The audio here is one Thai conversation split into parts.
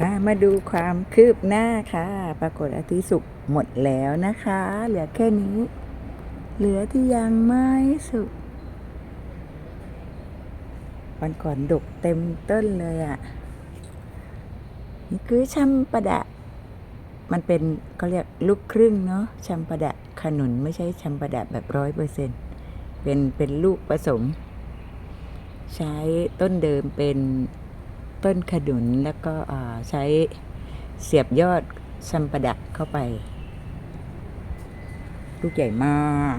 มามาดูความคืบหน้าค่ะ ปรากฏอาทิตย์สุกหมดแล้วนะคะ เหลือแค่นี้ เหลือที่ยังไม่สุกวันก่อนดกเต็มต้นเลยอะ่ะ นี่คือชัมประดะ มันเป็นเขาเรียกลูกครึ่งเนาะชัมประดะขนุนไม่ใช่ชัมประดะแบบร้อยเปอร์เซ็นเป็นเป็นลูกผสม ใช้ต้นเดิมเป็น ต้นขนุนแล้วก็ใช้เสียบยอดชัมปะดะเข้าไป ลูกใหญ่มาก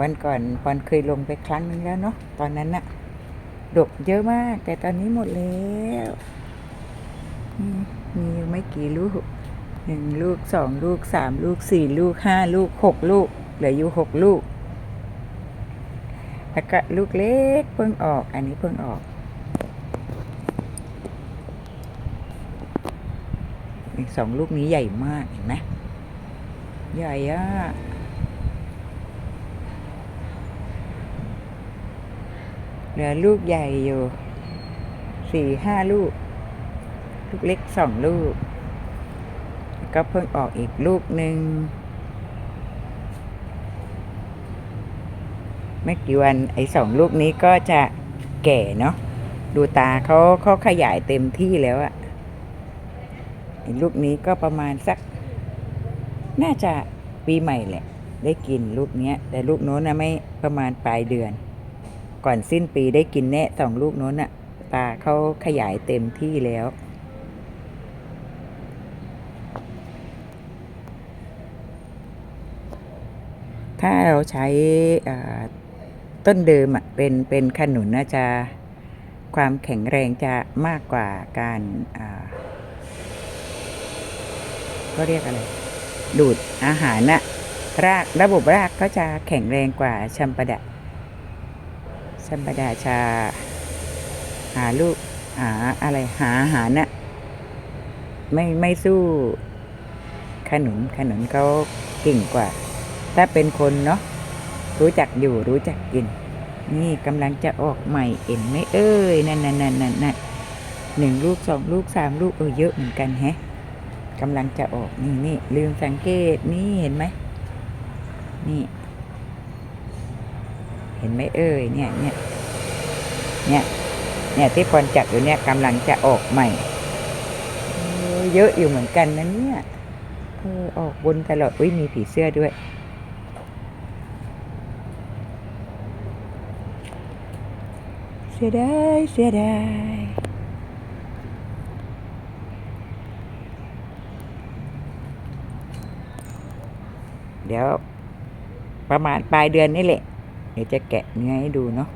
วันก่อนปอนเคยลงไปครั้งนึงแล้วเนาะตอนนั้นน่ะดกเยอะมาก แต่ตอนนี้หมดแล้วมมีไม่กี่ลูกหนึ่งลูกสองลูกสามลูกสี่ลูกห้าลูกหกลูก เหลืออยู่หกลูก แล้วก็ลูกเล็กเพิ่งออก อันนี้เพิ่งออกอีก สองลูกนี้ใหญ่มากเห็นไหมใหญ่อะเหลือลูกใหญ่อยู่สี่ห้าลูก ลูกเล็กสองลูก ก็เพิ่งออกอีกลูกหนึ่งไม่กี่วันไอ้สองลูกนี้ก็จะแก่เนาะดูตาเขาเขาขยายเต็มที่แล้วอะ ลูกนี้ก็ประมาณสัก น่าจะปีใหม่แหละ ได้กินลูกเนี้ย แต่ลูกโน้นนะไม่ประมาณปลายเดือน ก่อนสิ้นปีได้กินแน่สองลูกโน้นอะตาเขาขยายเต็มที่แล้วถ้าเราใช้ต้นเดิมอะเป็นเป็นขนุนน่าจะความแข็งแรงจะมากกว่าการาก็เรียกอะไร ดูดอาหารน่ะรากระบบรากก็จะแข็งแรงกว่าชัมปะดะชัมปะดะจะหาลูกหาอะไรหาอาหารน่ะไม่ไม่สู้ขนุนขนุนเขาเก่งกว่า ถ้าเป็นคนเนาะรู้จักอยู่รู้จักกิน นี่กำลังจะออกใหม่เห็นไหมเอ้ยนั่นนั่นนั่นนั่นนั่นหนึ่งลูกสองลูกสามลูกเออเยอะเหมือนกันแฮะ กำลังจะออกนี่นี่ลืมสังเกตนี่เห็นไหมนี่ เห็นไหมเอ้ยเนี่ยเนี่ยเนี่ยเนี่ยที่พรจับอยู่เนี่ยกำลังจะออกใหม่เออเยอะอยู่เหมือนกันนะเนี่ยเออออกบนตลอดอุ้ยมีผีเสื้อด้วยเสียดายเสียดาย เดี๋ยว ประมาณปลายเดือนนี่แหละ เดี๋ยวจะแกะเนื้อให้ดูเนาะ